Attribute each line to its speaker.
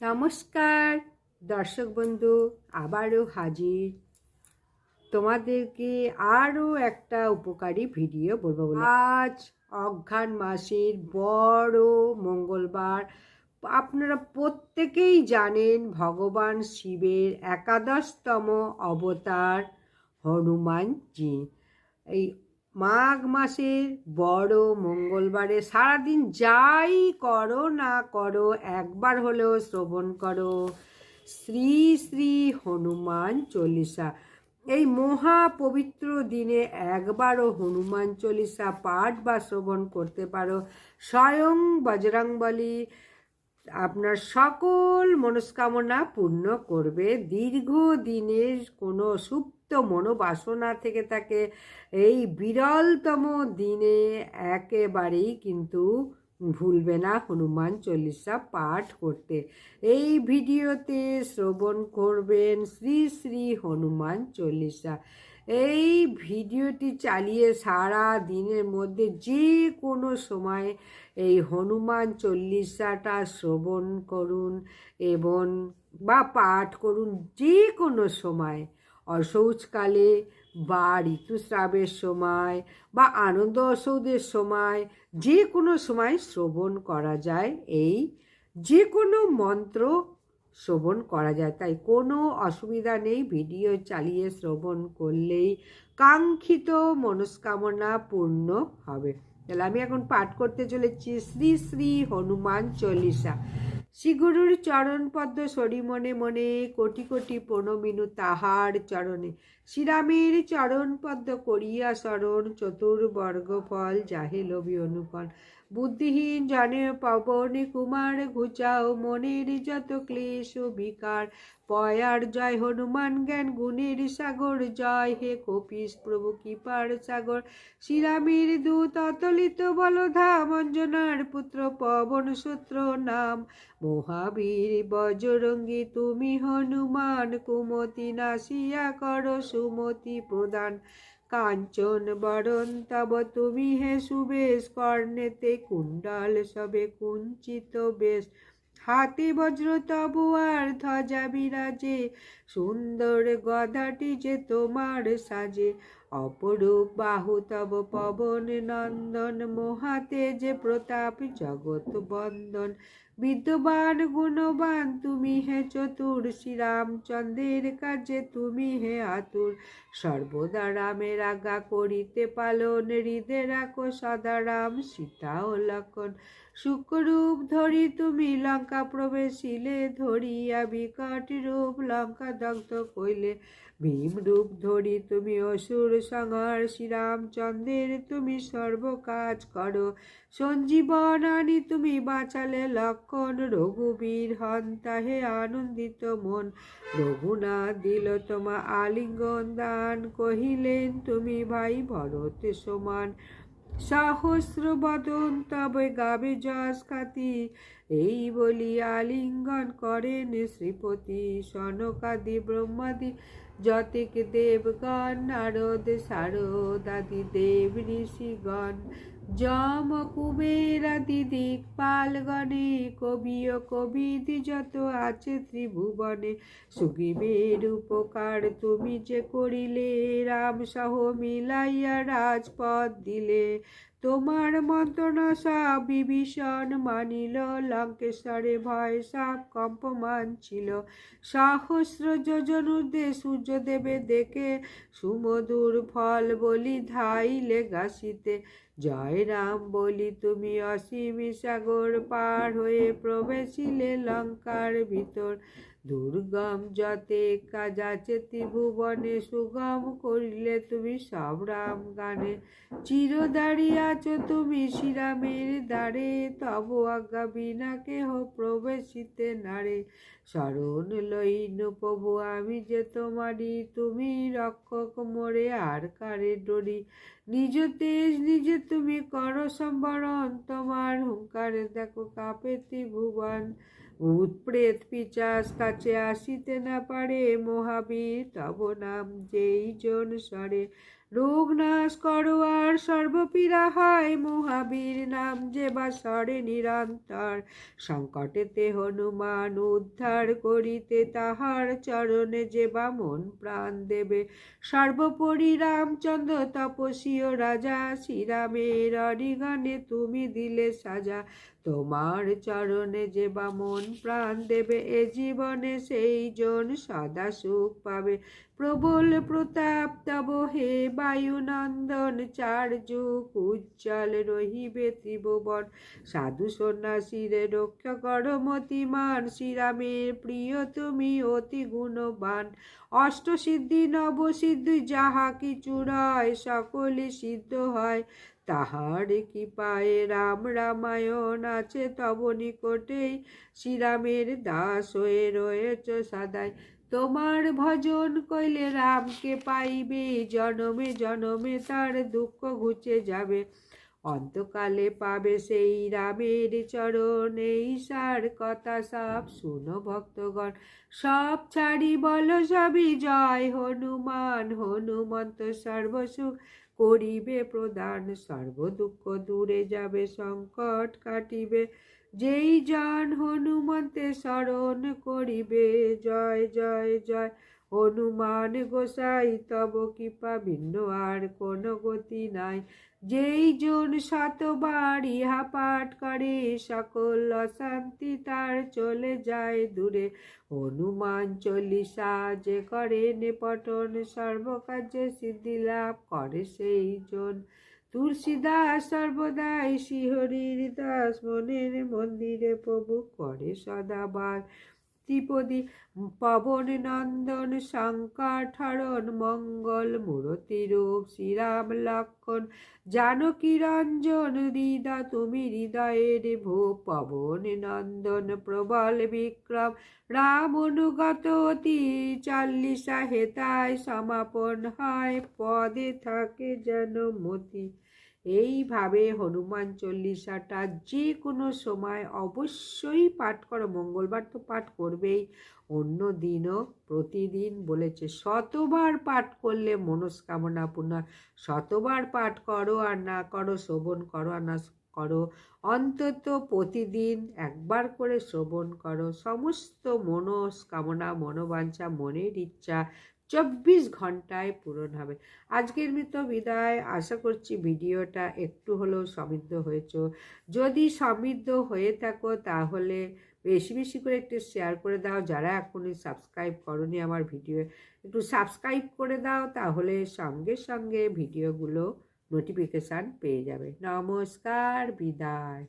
Speaker 1: নমস্কার, দর্শক বন্ধু, আবারও হাজির। তোমাদেরকে আরও একটা উপকারী ভিডিও বলব আজ অঘ্রাণ মাসের বড় মঙ্গলবার। আপনারা প্রত্যেকেই জানেন ভগবান শিবের একাদশতম অবতার হনুমানজি। এই মাঘ মাসের বড় মঙ্গলবারে সারাদিন যাই করো না করো, একবার হলেও শ্রবণ করো। শ্রী শ্রী হনুমান চল্লিশা। এই মহা পবিত্র দিনে একবারও হনুমান চল্লিশা পাঠ বা শ্রবণ করতে পারো। স্বয়ং বজরংবলী আপনার সকল মনস্কামনা পূর্ণ করবে। দীর্ঘ দিনের কোনো সুপ্ত মনোবাসনা থেকে থাকে। এই বিরলতম দিনে একেবারেই কিন্তু ভুলবে না হনুমান চল্লিশা পাঠ করতে। এই ভিডিওতে শ্রবণ করবেন শ্রী শ্রী হনুমান চল্লিশা। এই ভিডিওটি চালিয়ে সারা দিনের মধ্যে যে কোনো সময় এই হনুমান চল্লিশাটা শ্রবণ করুন এবং বা পাঠ করুন যে কোনো সময়। অশৌচকালে বা ঋতুস্রাবের সময় বা আনন্দ অসৌদের সময়, যে কোনো সময় শ্রবণ করা যায়। এই যে কোনো মন্ত্র শ্রবণ করা যায়। তাই কোনো অসুবিধা নেই। ভিডিও চালিয়ে শ্রবণ করলেই কাঙ্ক্ষিত মনস্কামনা পূর্ণ হবে। তাহলে আমি এখন পাঠ করতে চলেছি শ্রী শ্রী হনুমান চল্লিশা। শ্রীগুরুর চরণ পদ্ম সরি মনে মনে, কোটি কোটি প্রণমিনু তাহার চরণে। শ্রীরামের চরণ পদ্ম করিয়া স্মরণ চতুর্বর্গ ফল যাহে লবি অনুকরণ বুদ্ধিহীন জনে পবন কুমার, ঘুচাও মনের যত ক্লেশ, বিকার। পয়ার জয় হনুমান জ্ঞান, গুণের সাগর জয়। হে কপিস প্রভু, কৃপার সাগর। শ্রীরামের দূত, অতলিত বলধাম, অঞ্জনার পুত্র, পবন সূত্র নাম। মহাবীর বজরঙ্গী, তুমি হনুমান, কুমতি নাসিয়া কর সুমতি প্রদান। কাঞ্চন বরণ, তব তুমি হে সুবেশ কর্ণেতে কুণ্ডল সবে কুঞ্চিত বেশ। হাতে বজ্র তবু আর ধ্বজা বিরাজে, সুন্দর গদাটি যে তোমার সাজে। অপরূপ বাহু তব পবন নন্দন মহাতে যে প্রতাপ জগৎ বন্দন। বিদ্যবান গুণবান তুমি হে চতুর, শ্রীরামচন্দ্রের কাজে তুমি হে আতুর। সর্বদা রামের আজ্ঞা করিতে পালন হৃদে রাখো সদা রাম সীতা ও লক্ষণ সুখরূপ ধরি তুমি লঙ্কা প্রবেশিলে, ধরিয়া বিকট রূপ লঙ্কা দগ্ধ কইলে। ভীম রূপ ধরি তুমি অসুর সংহার, শ্রীরামচন্দ্রের তুমি সর্ব কাজ করো। সঞ্জীবন আনি তুমি বাঁচালে লক্ষণ, রঘুবীর হন তাহে আনন্দিত মন। রঘুনাথ দিল তোমা আলিঙ্গন দান, কহিলেন, তুমি ভাই ভরত সমান সহস্র বদন তবে গাবে যশ খাতি এই বলিয়া আলিঙ্গন করেন শ্রীপতি সনকাদি ব্রহ্মাদি, যতিক দেবগণ, নারদ শারদাদি দেব ঋষিগণ যম কুবেরাদি দিকপালগণে কবি ও কবিদি যত আছে ত্রিভুবনে, সুগিবের উপকার তুমি যে করিলে, রাম সহ মিলাইয়া রাজপথ দিলে। তোমার মন্ত্রণা সব বিভীষণ মানিল, লঙ্কেশ্বরে ভয় সব কম্পমান ছিল। সহস্র যোজন উর্ধে সূর্যদেবে দেখে সুমধুর ফল বলি ধাইলে গাছিতে জয় রাম বলি তুমি অসীম সাগর পার হয়ে প্রবেশিলে লঙ্কার ভিতর। দুর্গম যতে কাজ আছে ত্রিভুবনে সুগম করিলে তুমি সব রাম গানে। চির দাঁড়িয়াছ তুমি শ্রীরামের দ্বারে, তব আজ্ঞা বিনা কেহ প্রবেশিতে নারে। শরণ লইন প্রভু আমি যে তোমারি তুমি রক্ষক মোরে আর কারে ডরি? নিজ তেজ নিজে তুমি কর সম্বরণ তোমার হুঙ্কারে দেখো কাপেতি ত্রিভুবন। ভূত প্রেত পিচাস কাছে আসিতে না পারে মহাবীর, তব নাম যেই জন সরে রোগ নাশ করো আর সর্বপীড়া হয় মহাবীর, নাম যে বা সরে নিরন্তর সংকটেতে হনুমান উদ্ধার করিতে তাহার চরণে যে বা মন প্রাণ দেবে, সর্বোপরি রামচন্দ্র তপসী ও রাজা, শ্রীরামের অরিগণে তুমি দিলে সাজা তোমার চরণে যে বা মন প্রাণ দেবে, এ জীবনে সেই জন সদা সুখ পাবে। প্রবল প্রতাপ তব হে বায়ুনন্দন, চার যুগ উজ্জ্বল রহিবে ত্রিভুবন। সাধু সন্ন্যাসীরে রক্ষা করো মতিমান, শ্রীরামের প্রিয় তুমি অতি গুণবান। অষ্ট অষ্টসিদ্ধি নবসিদ্ধি যাহা কিছু রয়, সকলে সিদ্ধ হয়। তাহার কি পায়ে রাম রামায়ণ আছে? তব নিকটেই শ্রীরামের দাস হয়ে রয়েছ সদাই। তোমার ভজন কইলে রামকে পাইবে, জনমে জনমে তার দুঃখ ঘুচে যাবে। অন্তকালে পাবে সেই রামের চরণ, এই সার কথা সব শুনো ভক্তগণ। সব ছাড়ি বল সবই, জয় হনুমান, হনুমন্ত সর্বসুখ। করিবে প্রদান সর্ব দুঃখ দূরে যাবে, সংকট কাটিবে। যেই জন হনুমন্তে স্মরণ করিবে, জয় জয় জয়। হনুমান গোসাই, তব কৃপা, ভিন্ন আর কোন গতি নাই। যেই জন শতবার ইহা পাঠ করে, সকল অশান্তি তার চলে যায় দূরে। হনুমান চল্লিশা যে করেন, পঠন সর্বকার্যে সিদ্ধি লাভ করে সেই জন। তুলসীদাস সর্বদাই শিহরির দাস, মনের মন্দিরে প্রভু করে সদাবার। ত্রিপদী পবন নন্দন শঙ্কর ঠরণ মঙ্গল মূরতি রূপ, শ্রীরাম লক্ষণ, জানকী রঞ্জন হৃদা তুমি হৃদয়ের ভূ পবন নন্দন, প্রবল বিক্রম, রাম অনুগত অতি, চাল্লিশা হেতায় সমাপন হয়, পদে থাকে যেন মতি এইভাবে হনুমান চল্লিশাটা যে কোনো সময় অবশ্যই পাঠ করো। মঙ্গলবার তো পাঠ করবেই। অন্য দিনও প্রতিদিন বলেছে, শতবার পাঠ করলে মনস্কামনা পূর্ণ শতবার পাঠ করো আর না করো, শ্রবণ করো আর না করো, অন্তত প্রতিদিন একবার করে শ্রবণ করো। সমস্ত মনস্কামনা, মনোবাঞ্ছা, মনের ইচ্ছা চব্বিশ ঘন্টায় পূরণ হবে। আজকের মৃত বিদায়। আশা করছি ভিডিওটা একটু হলেও সমৃদ্ধ হয়েছ। যদি সমৃদ্ধ হয়ে থাকো তাহলে বেশি বেশি করে একটু শেয়ার করে দাও। যারা এখনই সাবস্ক্রাইব করনি আমার ভিডিও একটু সাবস্ক্রাইব করে দাও তাহলে সঙ্গে সঙ্গে ভিডিওগুলো নোটিফিকেশান পেয়ে যাবে। নমস্কার, বিদায়।